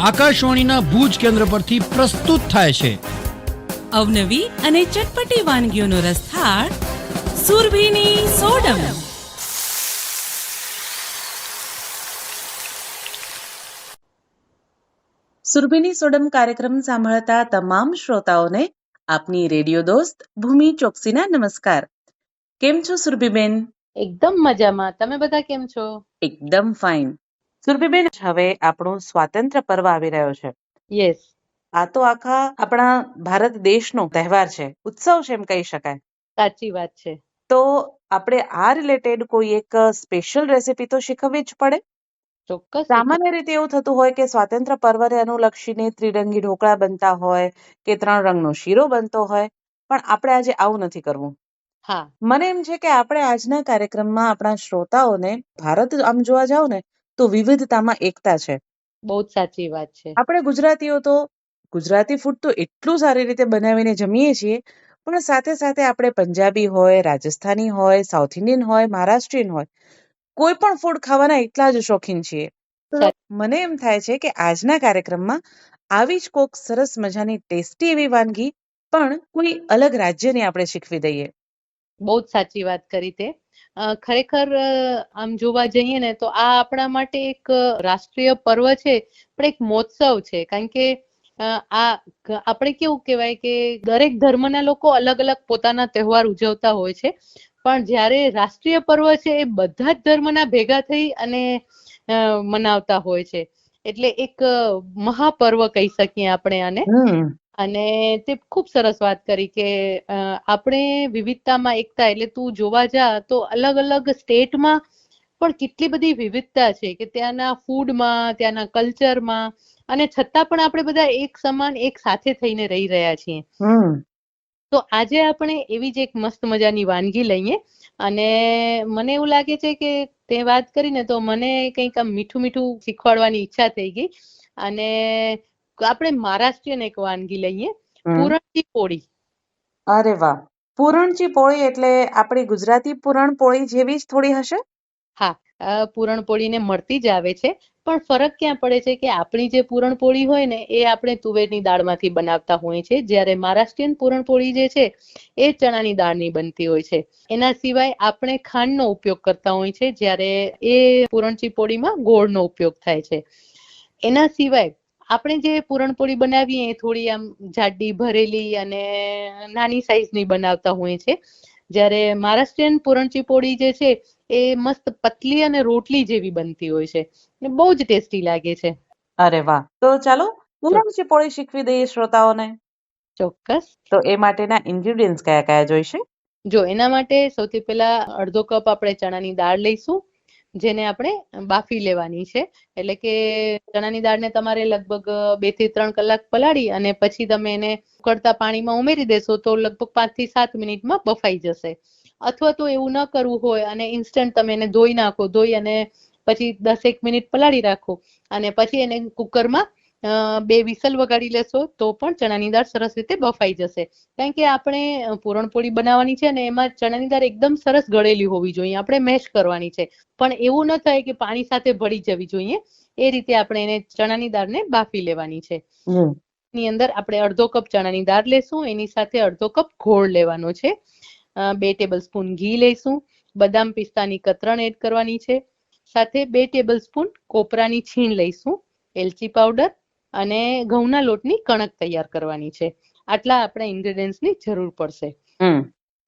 આકાશવાણીના ભુજ કેન્દ્ર પરથી પ્રસ્તુત થાય છે. અવનવી અને ચટપટી વાનગીઓનો રસથાળ સુરભીની સોડમ. સુરભીની સોડમ કાર્યક્રમ સાંભળતા તમામ શ્રોતાઓને આપની રેડિયો દોસ્ત ભૂમિ ચોકસીના નમસ્કાર. કેમ છો સુરભીબેન? એકદમ મજામાં. તમે બધા કેમ છો? એકદમ ફાઇન. સુરભીબેન હવે આપણું સ્વાતંત્ર્ય પર્વ આવી રહ્યો છે. યસ આ તો આખા આપણા ભારત દેશનો તહેવાર છે. ઉત્સવ છે એમ કહી શકાય. સાચી વાત છે. તો આપણે આ રિલેટેડ કોઈ એક સ્પેશિયલ રેસીપી તો શીખવવી જ પડે? ચોક્કસ સામાન્ય રીતે એવું થતું હોય કે સ્વાતંત્ર્ય પર્વને અનુલક્ષીને ત્રિરંગી ઢોકળા બનતા હોય કે ત્રણ રંગનો શીરો બનતો હોય પણ આપણે આજે આવું નથી કરવું. હા. મને એમ છે કે આપણે આજના કાર્યક્રમમાં આપણા શ્રોતાઓને ભારત આમ જોવા જાવ ને તો વિવિધતામાં એકતા છે. બહુ જ સાચી વાત છે. આપણે ગુજરાતીઓ તો ગુજરાતી ફૂડ તો એટલું સારી રીતે બનાવીને જમીએ છીએ પણ સાથે સાથે આપણે પંજાબી હોય રાજસ્થાની હોય સાઉથ ઇન્ડિયન હોય મહારાષ્ટ્રીયન હોય કોઈ પણ ફૂડ ખાવાના એટલા જ શોખીન છીએ. તો મને એમ થાય છે કે આજના કાર્યક્રમમાં આવી જ કોક સરસ મજાની ટેસ્ટી એવી વાનગી પણ કોઈ અલગ રાજ્યની આપણે શીખવી દઈએ. બહુ જ સાચી વાત કરી તે. ખરેખર આમ જોવા જઈએ ને તો આ આપણા માટે એક રાષ્ટ્રીય પર્વ છે, પણ એક મહોત્સવ છે. કારણ કે આ આપણે કેવું કહેવાય કે દરેક ધર્મના લોકો અલગ અલગ પોતાના તહેવાર ઉજવતા હોય છે. પણ જ્યારે રાષ્ટ્રીય પર્વ છે, એ બધા જ ધર્મના ભેગા થઈ અને મનાવતા હોય છે. એટલે એક મહાપર્વ કહી શકીએ આપણે આને. અને તે ખૂબ સરસ વાત કરી કે આપણે વિવિધતામાં એકતા એટલે તું જોવા જા તો અલગ અલગ સ્ટેટમાં પણ કેટલી બધી વિવિધતા છે કે ત્યાંના ફૂડમાં ત્યાંના કલ્ચરમાં અને છતાં પણ આપણે બધા એક સમાન એક સાથે થઈને રહી રહ્યા છીએ. તો આજે આપણે એવી જ એક મસ્ત મજાની વાનગી લઈએ અને મને એવું લાગે છે કે તે વાત કરીને તો મને કંઈક આમ મીઠું મીઠું શીખવાડવાની ઈચ્છા થઈ ગઈ અને આપણે મહારાષ્ટ્રીયન એક વાનગી લઈએ. પૂરણની પોળી. અરે વાહ. પૂરણચી પોળી એટલે આપણી ગુજરાતી પૂરણ પોળી જેવી જ થોડી હશે? હા અ, પૂરણપોળીને મળતી જ આવે છે. પણ ફરક ક્યાં પડે છે કે આપણી જે પૂરણપોળી હોય ને એ આપણે તુવેરની દાળમાંથી બનાવતા હોઈએ છે જ્યારે મહારાષ્ટ્રીયન પૂરણપોળી જે છે એ ચણાની દાળની બનતી હોય છે. એના સિવાય આપણે ખાંડનો ઉપયોગ કરતા હોઈએ છે જ્યારે એ પૂરણચી પોળીમાં ગોળનો ઉપયોગ થાય છે. એના સિવાય આપણે જે પૂરણપોળી બનાવીએ એ થોડી આમ જાડી ભરેલી અને નાની સાઈઝની બનાવતા હોઈએ છે જ્યારે મહારાષ્ટ્રીયન પૂરણચી પોળી જે છે એ મસ્ત પતલી અને રોટલી જેવી બનતી હોય છે. ને બહુ જ ટેસ્ટી લાગે છે. અરે વાહ! તો ચાલો પૂરણચી પોળી શીખવી દઈએ શ્રોતાઓને. ચોક્કસ. તો એ માટેના ઇન્ગ્રેડિયન્ટ્સ કયા કયા જોઈશે? જો એના માટે સૌથી પહેલા અડધો કપ આપણે ચણાની દાળ લઈશું. જેને આપણે બાફી લેવાની છે. એટલે કે ચણાની દાળને તમારે લગભગ બેથી ત્રણ કલાક પલાળી અને પછી તમે એને ઉકળતા પાણીમાં ઉમેરી દેશો તો લગભગ પાંચથી સાત મિનિટમાં બફાઈ જશે. અથવા તો એવું ન કરવું હોય અને ઇન્સ્ટન્ટ તમે એને ધોઈ નાખો, ધોઈ અને પછી દસેક મિનિટ પલાળી રાખો અને પછી એને કુકરમાં બે વિસલ વગાડી લેશો તો પણ ચણાની દાળ સરસ રીતે બફાઈ જશે. કારણ કે આપણે પૂરણપોળી બનાવવાની છે ને એમાં ચણાની દાળ એકદમ સરસ ગળેલી હોવી જોઈએ. આપણે મેશ કરવાની છે. પણ એવું ન થાય કે પાણી સાથે ભળી જવી જોઈએ. એ રીતે આપણે એને ચણાની દાળને બાફી લેવાની છે. ની અંદર આપણે અડધો કપ ચણાની દાળ લેશું. એની સાથે અડધો કપ ઘોળ લેવાનો છે. બે ટેબલ સ્પૂન ઘી લઈશું બદામ પિસ્તાની કતરણ એડ કરવાની છે. સાથે બે ટેબલ સ્પૂન કોપરાની છીણ લઈશું. એલચી પાવડર અને ઘઉંના લોટની કણક તૈયાર કરવાની છે. આટલા આપણે ઇન્ગ્રેડિયન્ટ્સની જરૂર પડશે.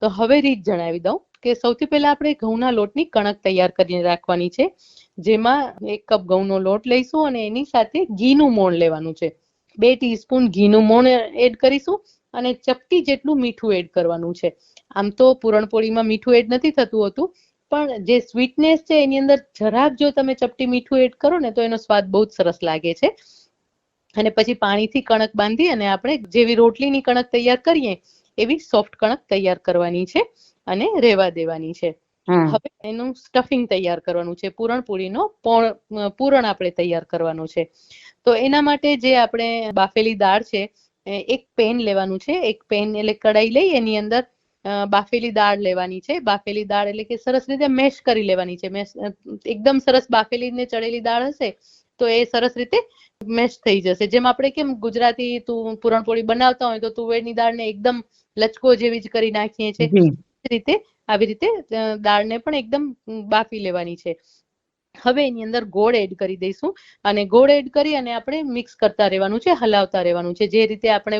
તો હવે રીત જણાવી દઉં કે સૌથી પહેલા આપણે ઘઉંના લોટની કણક તૈયાર કરીને રાખવાની છે. જેમાં એક કપ ઘઉંનો લોટ લઈશું અને એની સાથે ઘીનું મોણ લેવાનું છે. બે ટીસ્પૂન ઘીનું મોણ એડ કરીશું અને ચપટી જેટલું મીઠું એડ કરવાનું છે. આમ તો પૂરણપોળીમાં મીઠું એડ નથી થતું હોતું પણ જે સ્વીટનેસ છે એની અંદર જરાક જો તમે ચપટી મીઠું એડ કરો ને તો એનો સ્વાદ બહુ જ સરસ લાગે છે. અને પછી પાણીથી કણક બાંધી અને આપણે જેવી રોટલીની કણક તૈયાર કરીએ એવી સોફ્ટ કણક તૈયાર કરવાની છે અને રેવા દેવાની છે. હવે એનું સ્ટફિંગ તૈયાર કરવાનું છે પૂરણપૂરીનો પૂરણ આપણે તૈયાર કરવાનું છે. તો એના માટે જે આપણે બાફેલી દાળ છે એક પેન લેવાનું છે એક પેન એટલે કડાઈ લઈ એની અંદર બાફેલી દાળ લેવાની છે. બાફેલી દાળ એટલે કે સરસ રીતે મેશ કરી લેવાની છે. મેશ એકદમ સરસ બાફેલી ને ચડેલી દાળ હશે તો એ સરસ રીતે મેશ થઈ જશે. જેમ આપણે કેમ ગુજરાતી તું પૂરણપોળી બનાવતા હોય તો તુવેરની દાળને એકદમ લચકો જેવી જ કરી નાખીએ છીએ. રીતે આવી રીતે દાળને પણ એકદમ બાફી લેવાની છે. હવે એની અંદર ગોળ એડ કરી દઈશું અને ગોળ એડ કરી અને આપણે મિક્સ કરતા રહેવાનું છે હલાવતા રહેવાનું છે. જે રીતે આપણે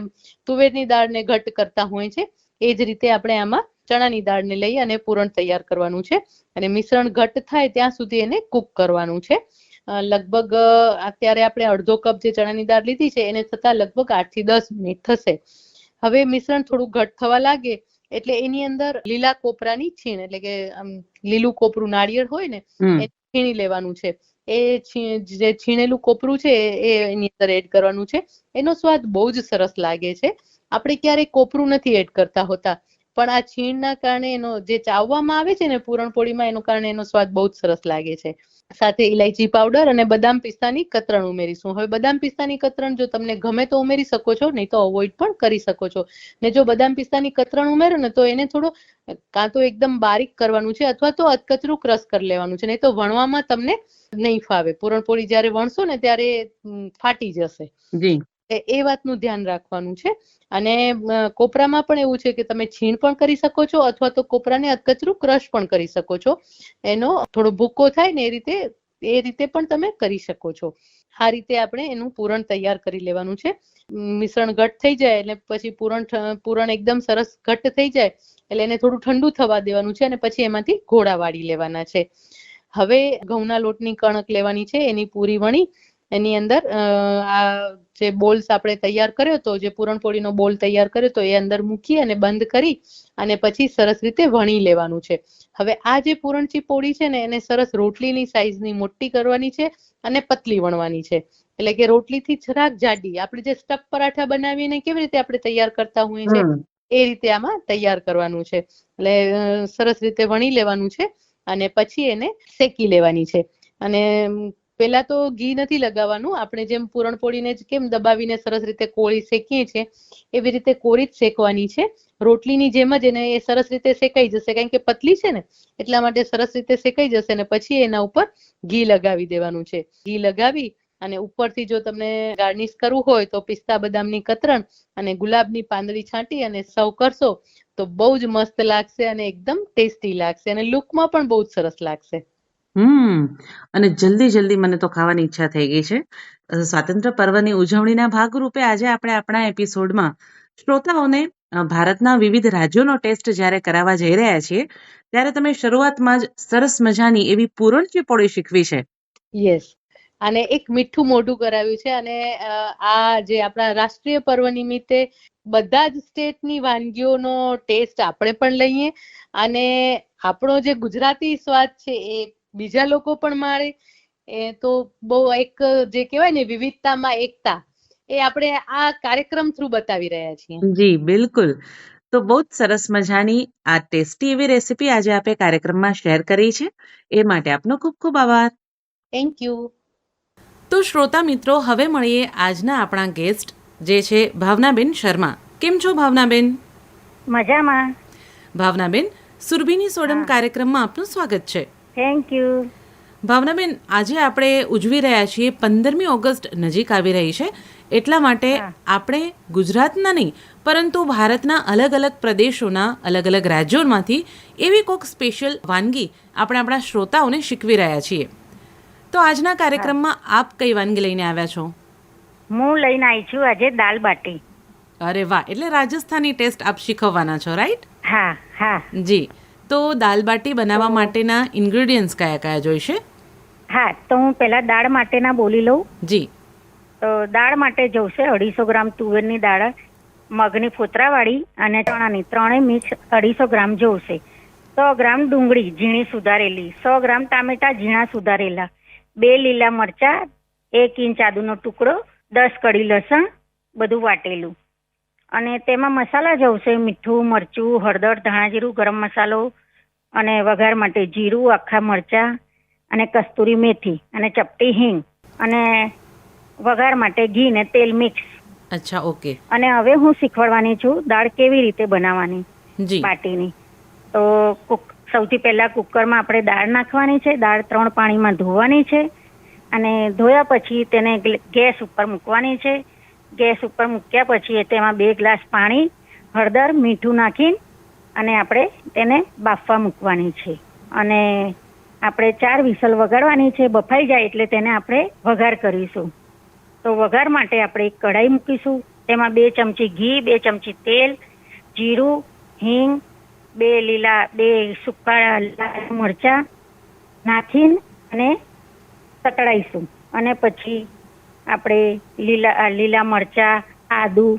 તુવેરની દાળને ઘટ કરતા હોય છે એ જ રીતે આપણે આમાં ચણાની દાળને લઈ અને પૂરણ તૈયાર કરવાનું છે. અને મિશ્રણ ઘટ થાય ત્યાં સુધી એને કૂક કરવાનું છે. લગભગ અત્યારે આપણે અડધો કપ જે ચણાની દાળ લીધી છે એને થતા લગભગ આઠથી દસ મિનિટ થશે. હવે મિશ્રણ થોડું ઘટ થવા લાગે એટલે એની અંદર લીલા કોપરાની છીણ એટલે કે આમ લીલું કોપરું નાળિયેર હોય ને એ છીણી લેવાનું છે. એ જે છીણેલું કોપરું છે એ એ એની અંદર એડ કરવાનું છે. એનો સ્વાદ બહુ જ સરસ લાગે છે. આપણે ક્યારેય કોપરું નથી એડ કરતા હોતા પણ આ છીણના કારણે એનો જે ચાવવામાં આવે છે ને પૂરણપોળીમાં એનો કારણે એનો સ્વાદ બહુ જ સરસ લાગે છે. સાથે ઇલાયચી પાવડર અને બદામ પિસ્તાની કતરણ ઉમેરીશું. હવે બદામ પિસ્તાની કતરણ જો તમને ગમે તો ઉમેરી શકો છો, નહીં તો અવોઇડ પણ કરી શકો છો. ને જો બદામ પિસ્તાની કતરણ ઉમેરો ને તો એને થોડું, કાં તો એકદમ બારીક કરવાનું છે અથવા તો અધકચરું ક્રશ કરી લેવાનું છે, નહીં તો વણવામાં તમને નહીં ફાવે. પૂરણપોળી જ્યારે વણશો ને ત્યારે ફાટી જશે. જી. એ વાતનું ધ્યાન રાખવાનું છે. અને કોપરામાં પણ એવું છે કે તમે છીણ પણ કરી શકો છો અથવા તો કોપરાને અધકચરું ક્રશ પણ કરી શકો છો. એનો થોડો ભૂકો થાય ને એ રીતે એ રીતે પણ તમે કરી શકો છો. આ રીતે આપણે એનું પૂરણ તૈયાર કરી લેવાનું છે. મિશ્રણ ઘટ થઈ જાય એટલે પછી પૂરણ પૂરણ એકદમ સરસ ઘટ થઈ જાય એટલે એને થોડું ઠંડુ થવા દેવાનું છે અને પછી એમાંથી ઘોડા વાળી લેવાના છે. હવે ઘઉંના લોટની કણક લેવાની છે, એની પૂરી વણી એની અંદર આ જે બોલ્સ આપણે તૈયાર કર્યો તો જે પૂરણપોળીનો બોલ તૈયાર કર્યો તો એ અંદર મૂકી અને બંધ કરી અને પછી સરસ રીતે વણી લેવાનું છે. હવે આ જે પૂરણચી પોળી છે ને એને સરસ રોટલીની સાઈઝની મોટી કરવાની છે અને પતલી વણવાની છે. એટલે કે રોટલીથી જરાક જાડી આપણે જે સ્ટફ પરાઠા બનાવીને કેવી રીતે આપણે તૈયાર કરતા હોઈએ છીએ એ રીતે આમાં તૈયાર કરવાનું છે. એટલે સરસ રીતે વણી લેવાનું છે અને પછી એને શેકી લેવાની છે. અને પેલા તો ઘી નથી લગાવવાનું. આપણે જેમ પૂરણપોળીને જ કેમ દબાવીને સરસ રીતે કોળી શેકીએ છીએ, એવી રીતે કોળી જ શેકવાની છે. રોટલીની જેમ જ એને એ સરસ રીતે શેકાઈ જશે. કારણ કે પતલી છે ને, એટલા માટે સરસ રીતે શેકાઈ જશે અને પછી એના ઉપર ઘી લગાવી દેવાનું છે. ઘી લગાવી અને ઉપરથી જો તમને ગાર્નિશ કરવું હોય તો પિસ્તા બદામની કતરણ અને ગુલાબની પાંદડી છાંટી અને સર્વ કરશો તો બહુ જ મસ્ત લાગશે અને એકદમ ટેસ્ટી લાગશે અને લુકમાં પણ બહુ જ સરસ લાગશે. હમ. અને જલ્દી જલ્દી મને તો ખાવાની ઈચ્છા થઈ ગઈ છે. અ, સ્વાતંત્ર્ય પર્વની ઉજવણીના ભાગરૂપે આજે આપણે આપણા એપિસોડમાં શ્રોતાઓને ભારતના વિવિધ રાજ્યોનો ટેસ્ટ જ્યારે કરાવવા જઈ રહ્યા છીએ ત્યારે તમે શરૂઆતમાં જ સરસ મજાની એવી પૂરણચી પોળી શીખવી છે. યસ અને એક મીઠું મોઢું કરાવ્યું છે અને અ, આ જે આપણા રાષ્ટ્રીય પર્વ નિમિત્તે બધા જ સ્ટેટની વાનગીઓનો ટેસ્ટ આપણે પણ લઈએ. અને આપણો જે ગુજરાતી સ્વાદ છે એ બીજા લોકો પણ મારે એ તો બહુ એક જે કહેવાય ને વિવિધતામાં એકતા એ આપણે આ કાર્યક્રમ થ્રુ બતાવી રહ્યા છીએ. જી બિલકુલ. તો બહુ જ સરસ મજાની આ ટેસ્ટી એવી રેસીપી આજે આપે કાર્યક્રમમાં શેર કરી છે. એ માટે આપનો ખૂબ ખૂબ આભાર. થેન્ક યુ તો શ્રોતા મિત્રો હવે મળીએ આજના આપણા ગેસ્ટ જે છે ભાવનાબેન શર્મા. કેમ છો ભાવનાબેન? મજામાં. ભાવનાબેન સુરભીની સોડમ કાર્યક્રમમાં આપનું સ્વાગત છે. થેન્ક યુ ભાવનાબેન આજે આપણે ઉજવી રહ્યા છીએ પંદરમી ઓગસ્ટ નજીક આવી રહી છે એટલા માટે આપણે ગુજરાતના નહીં પરંતુ ભારતના અલગ અલગ પ્રદેશોના અલગ અલગ રાજ્યોમાંથી એવી કોઈક સ્પેશિયલ વાનગી આપણે આપણા શ્રોતાઓને શીખવી રહ્યા છીએ. તો આજના કાર્યક્રમમાં આપ કઈ વાનગી લઈને આવ્યા છો? હું લઈને આવી છું આજે દાલ બાટી. અરે વાહ એટલે રાજસ્થાની ટેસ્ટ આપ શીખવવાના છો રાઈટ હા હા. જી. તો દાલ બાટી બનાવવા માટેના ઇન્ગ્રેડિયન્ટ્સ કયા કયા જોઈશે? હા તો હું પહેલા દાળ માટેના બોલી લઉં. જી. તો દાળ માટે જોશે અઢીસો ગ્રામ તુવેરની દાળ મગની ફોતરાવાળી અને ચણાની ત્રણેય મિક્સ અઢીસો ગ્રામ જોશે. સો ગ્રામ ડુંગળી ઝીણી સુધારેલી સો ગ્રામ ટામેટા ઝીણા સુધારેલા બે લીલા મરચા એક ઇંચ આદુનો ટુકડો દસ કડી લસણ બધું વાટેલું. અને તેમાં મસાલા જવશે મીઠું મરચું હળદર ધાણાજીરું ગરમ મસાલો અને વઘાર માટે જીરું આખા મરચા અને કસ્તુરી મેથી અને ચપટી હિંગ અને વઘાર માટે ઘી ને તેલ મિક્સ. અચ્છા ઓકે. અને હવે હું શીખવાડવાની છું દાળ કેવી રીતે બનાવવાની પાટીની બાટીની. તો કુક સૌથી પહેલા કુકરમાં આપણે દાળ નાખવાની છે દાળ ત્રણ પાણીમાં ધોવાની છે અને ધોયા પછી તેને ગેસ ઉપર મૂકવાની છે. ગેસ ઉપર મૂક્યા પછી તેમાં બે ગ્લાસ પાણી હળદર મીઠું નાખી અને આપણે તેને બાફવા મૂકવાની છે. અને આપણે ચાર વિસલ વગાડવાની છે, બફાઈ જાય એટલે તેને આપણે વઘાર કરીશું. તો વઘાર માટે આપણે એક કઢાઈ મૂકીશું, તેમાં બે ચમચી ઘી, બે ચમચી તેલ, જીરું, હિંગ, બે લીલા, બે સૂકા લાલ મરચાં નાખીને અને સતળાઈશું અને પછી આપણે લીલા લીલા મરચાં, આદુ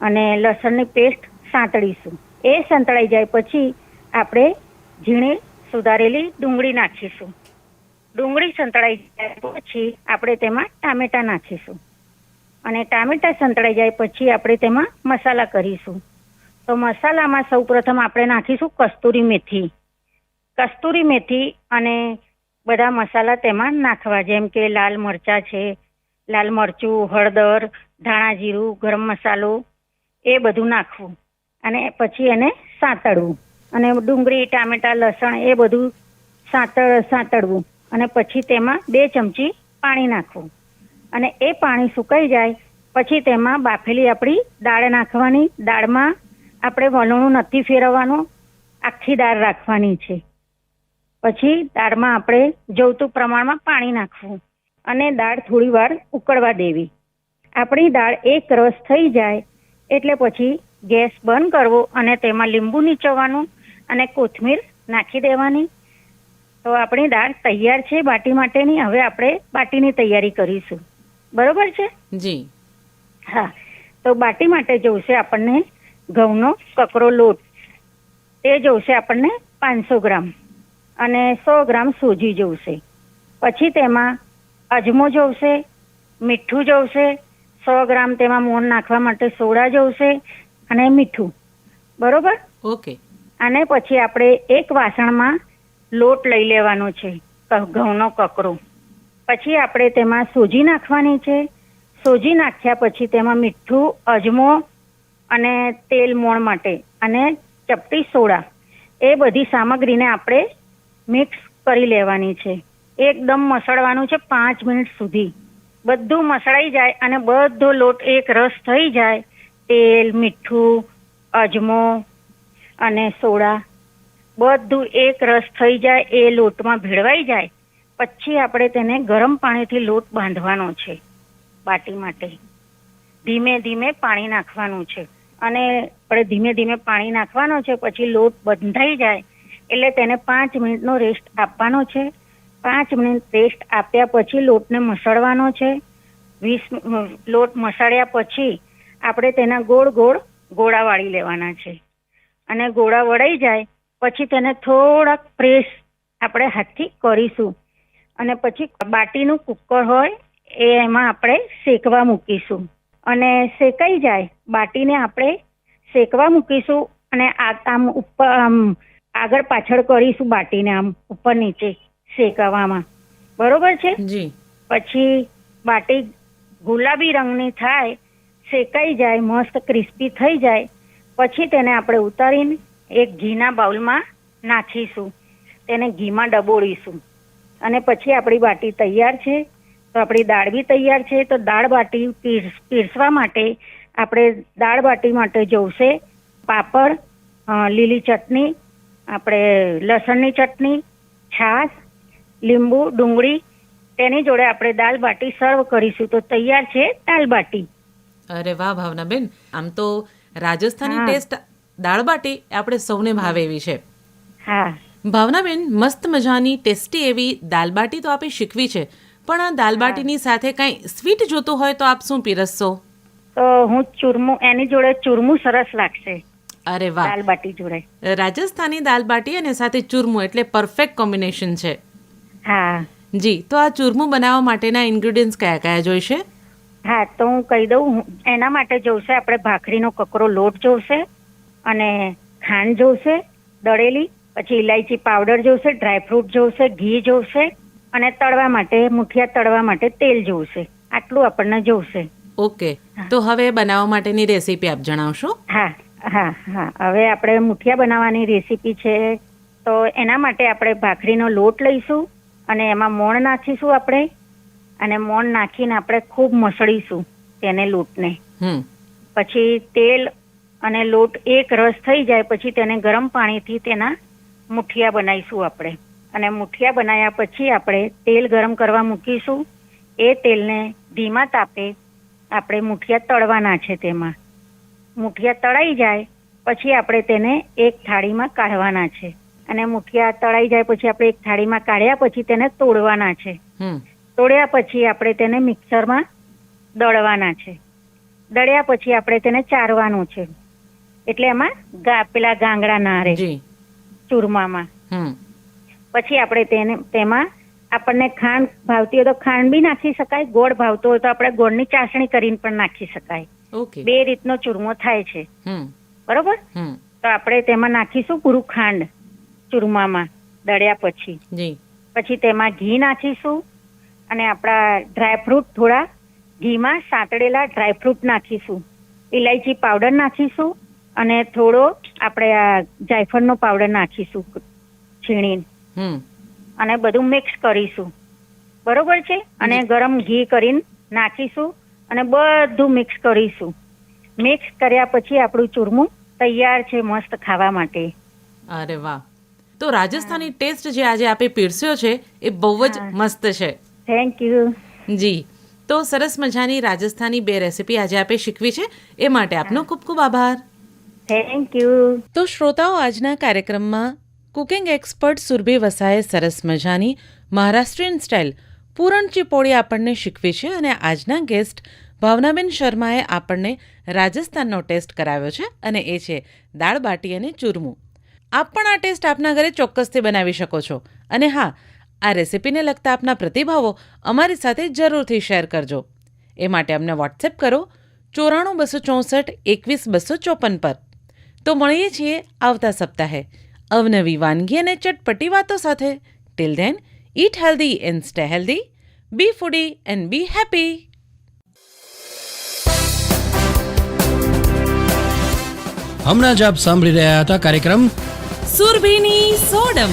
અને લસણની પેસ્ટ સાંતળીશું. એ સંતળાઈ જાય પછી આપણે ઝીણી સુધારેલી ડુંગળી નાખીશું. ડુંગળી સંતળાઈ જાય પછી આપણે તેમાં ટામેટા નાખીશું. અને ટામેટા સંતળાઈ જાય પછી આપણે તેમાં મસાલા કરીશું. તો મસાલામાં સૌપ્રથમ આપણે નાખીશું કસ્તુરી મેથી. કસ્તુરી મેથી અને બધા મસાલા તેમાં નાખવા, જેમ કે લાલ મરચાં છે, લાલ મરચું, હળદર, ધાણા જીરું, ગરમ મસાલો, એ બધું નાખવું. અને પછી એને સાંતળવું. અને ડુંગળી, ટામેટા, લસણ એ બધું સાંતળ, સાંતળવું. અને પછી તેમાં બે ચમચી પાણી નાખવું. અને એ પાણી સુકાઈ જાય, પછી તેમાં બાફેલી આપણી દાળ નાખવાની. દાળમાં આપણે વલણું નથી ફેરવવાનું, આખી દાળ રાખવાની છે. પછી દાળમાં આપણે જોઈતું પ્રમાણમાં પાણી નાખવું. અને દાળ થોડી વાર ઉકળવા દેવી. આપણી દાળ એક રસ થઈ જાય, એટલે પછી ગેસ બંધ કરવો અને તેમાં લીંબુ નીચોવાનું અને કોથમીર નાખી દેવાની. તો આપણી દાળ તૈયાર છે બાટી માટેની. હવે આપણે બાટીની તૈયારી કરીશું. બરોબર છે? જી. હા. તો બાટી માટે જોઈશે આપણને ઘઉંનો કકરો લોટ. તે જોઈશે આપણને પાંચસો ગ્રામ અને સો ગ્રામ સોજી જોઈશે પછી તેમાં અજમો જોઈશે મીઠું જોઈશે સો ગ્રામ તેમાં મોણ નાખવા માટે સોડા જોઈશે અને મીઠું. બરોબર? ઓકે. અને પછી આપણે એક વાસણમાં લોટ લઈ લેવાનો છે ઘઉંનો કકરો. પછી આપણે તેમાં સોજી નાખવાની છે. સોજી નાખ્યા પછી તેમાં મીઠું અજમો અને તેલ મોણ માટે અને ચપટી સોડા. એ બધી સામગ્રીને આપણે મિક્સ કરી લેવાની છે. એકદમ મસળવાનું છે પાંચ મિનિટ સુધી. બધું મસળાઈ જાય અને બધો લોટ એક રસ થઈ જાય તેલ, મીઠું, અજમો અને સોડા બધું એક રસ થઈ જાય, એ લોટમાં ભેળવાઈ જાય. પછી આપણે તેને ગરમ પાણીથી લોટ બાંધવાનો છે બાટી માટે. ધીમે ધીમે પાણી નાખવાનું છે. અને આપણે ધીમે ધીમે પાણી નાખવાનો છે, પછી લોટ બંધાઈ જાય એટલે તેને પાંચ મિનિટનો રેસ્ટ આપવાનો છે. પાંચ મિનિટ રેસ્ટ આપ્યા પછી લોટને મસળવાનો છે. વીસ લોટ મસાડ્યા પછી આપણે તેના ગોળ ગોળ ગોળા વાળી લેવાના છે. અને ગોળા વળાઈ જાય પછી તેને થોડાક પ્રેસ આપણે હાથથી કરીશું. અને પછી બાટીનું કુકર હોય એ એમાં આપણે શેકવા મૂકીશું. અને શેકાઈ જાય બાટીને આપણે શેકવા મૂકીશું અને આમ ઉપર આમ આગળ પાછળ કરીશું બાટીને આમ ઉપર નીચે શેકવામાં. બરોબર છે? જી. પછી બાટી ગુલાબી રંગની થાય શેકાઈ જાય, મસ્ત ક્રિસ્પી થઈ જાય, પછી તેને આપણે ઉતારીને એક ઘીના બાઉલમાં નાખીશું. તેને ઘીમાં ડબોળીશું. અને પછી આપણી બાટી તૈયાર છે. તો આપણી દાળ બી તૈયાર છે. તો દાળ બાટી પીરસ પીરસવા માટે આપણે દાળ બાટી માટે જોઈશે પાપડ લીલી ચટણી, આપણે લસણની ચટણી, છાશ, લીંબુ, ડુંગળી, તેની જોડે આપણે દાલ બાટી સર્વ કરીશું. તો તૈયાર છે દાલ બાટી. અરે વાહ ભાવનાબેન આમ તો રાજસ્થાની ટેસ્ટ દાળ બાટી આપણે સૌને ભાવે એવી છે. હા. ભાવનાબેન મસ્ત મજાની ટેસ્ટી એવી દાલબાટી તો આપે શીખવી છે. પણ આ દાલબાટીની સાથે કંઈ સ્વીટ જોતું હોય તો આપ શું પીરસશો? તો હું ચૂરમું એની જોડે ચૂરમું સરસ લાગશે. અરે વાહ. દાલ બાટી જોડે. રાજસ્થાની દાલબાટી અને સાથે ચૂરમું એટલે પરફેક્ટ કોમ્બિનેશન છે. હા. જી તો આ ચૂરમું બનાવવા માટેના ઇન્ગ્રેડિયન્ટ્સ કયા કયા જોઈશે? હા તો હું કહી દઉં એના માટે જોઈશે આપણે ભાખરીનો કકરો લોટ જોઈશે અને ખાંડ જોઈશે દળેલી પછી ઇલાયચી પાવડર જોઈશે ડ્રાયફ્રૂટ જોઈશે ઘી જોઈશે અને તળવા માટે મુઠિયા તળવા માટે તેલ જોઈશે આટલું આપણને જોઈશે ઓકે. તો હવે બનાવવા માટેની રેસીપી આપ જણાવશો? હા હા હા. હવે આપણે મુઠિયા બનાવવાની રેસીપી છે. તો એના માટે આપણે ભાખરીનો લોટ લઈશું અને એમાં મોણ નાખીશું આપણે. અને મોણ નાખીને આપણે ખૂબ મસળીશું તેને લોટને. પછી તેલ અને લોટ એક રસ થઈ જાય પછી તેને ગરમ પાણીથી તેના મુઠિયા બનાવીશું આપણે. અને મુઠિયા બનાવ્યા પછી આપણે તેલ ગરમ કરવા મૂકીશું. એ તેલને ધીમા તાપે આપણે મુઠિયા તળવાના છે તેમાં. મુઠિયા તળાઈ જાય પછી આપણે તેને એક થાળીમાં કાઢવાના છે. અને મુઠિયા તળાઈ જાય પછી આપણે એક થાળીમાં કાઢ્યા પછી તેને તોડવાના છે. તોડ્યા પછી આપણે તેને મિક્સરમાં દળવાના છે. દળ્યા પછી આપણે તેને ચારવાનું છે. એટલે એમાં પેલા ગાંગડા ના રહે. ચૂરમામાં. પછી આપણે તેને તેમાં આપણને ખાંડ ભાવતી હોય તો ખાંડ બી નાખી શકાય ગોળ ભાવતો હોય તો આપણે ગોળની ચાસણી કરીને પણ નાખી શકાય. બે રીતનો ચૂરમો થાય છે. બરોબર? તો આપણે તેમાં નાખીશું પૂરું ખાંડ ચૂરમામાં દળ્યા પછી. પછી તેમાં ઘી નાખીશું. અને આપણા ડ્રાયફ્રૂટ થોડા ઘીમાં સાંતળેલા ડ્રાયફ્રૂટ નાખીશું. ઇલાયચી પાવડર નાખીશું અને થોડો આપણે આ જાયફળનો પાવડર નાખીશું છીણીને. અને બધું મિક્સ કરીશું. બરોબર છે? અને ગરમ ઘી કરીને નાખીશું અને બધું મિક્સ કરીશું. મિક્સ કર્યા પછી આપણું ચૂરમું તૈયાર છે મસ્ત ખાવા માટે. અરે વાહ. તો રાજસ્થાની ટેસ્ટ જે આજે આપે પીરસ્યો છે એ બહુ જ મસ્ત છે. Thank you ji. તો સરસ મજાની રાજસ્થાની બે રેસિપી આજે આપે શીખવી છે. એ માટે આપનો ખૂબ ખૂબ આભાર. થેન્ક યુ તો શ્રોતાઓ આજના કાર્યક્રમમાં કુકિંગ એક્સપર્ટ સુરભી વસાએ સરસ મજાની મહારાષ્ટ્રીયન સ્ટાઇલ પૂરણ ચીપોળી આપણને શીખવી છે અને આજના ગેસ્ટ ભાવનાબેન શર્માએ આપણને રાજસ્થાનનો ટેસ્ટ કરાવ્યો છે અને એ છે દાળ બાટી અને ચૂરમું. આપ પણ આ ટેસ્ટ આપના ઘરે ચોક્કસથી બનાવી શકો છો. અને હા આ રેસિપીને લગતા આપના પ્રતિભાવો અમારી સાથે જરૂરથી શેર કરજો. એ માટે અમને વોટ્સએપ કરો ચોરાણું બસો ચોસઠ એકવીસ બસો ચોપન પર. તો મળીએ છીએ આવતા સપ્તાહે અવનવી વાનગી અને ચટપટી વાતો સાથે. Till then eat healthy and stay healthy be foodie and be happy હમણાં જ આપ સાંભળી રહ્યા હતા કાર્યક્રમ સુરભીની સોડમ.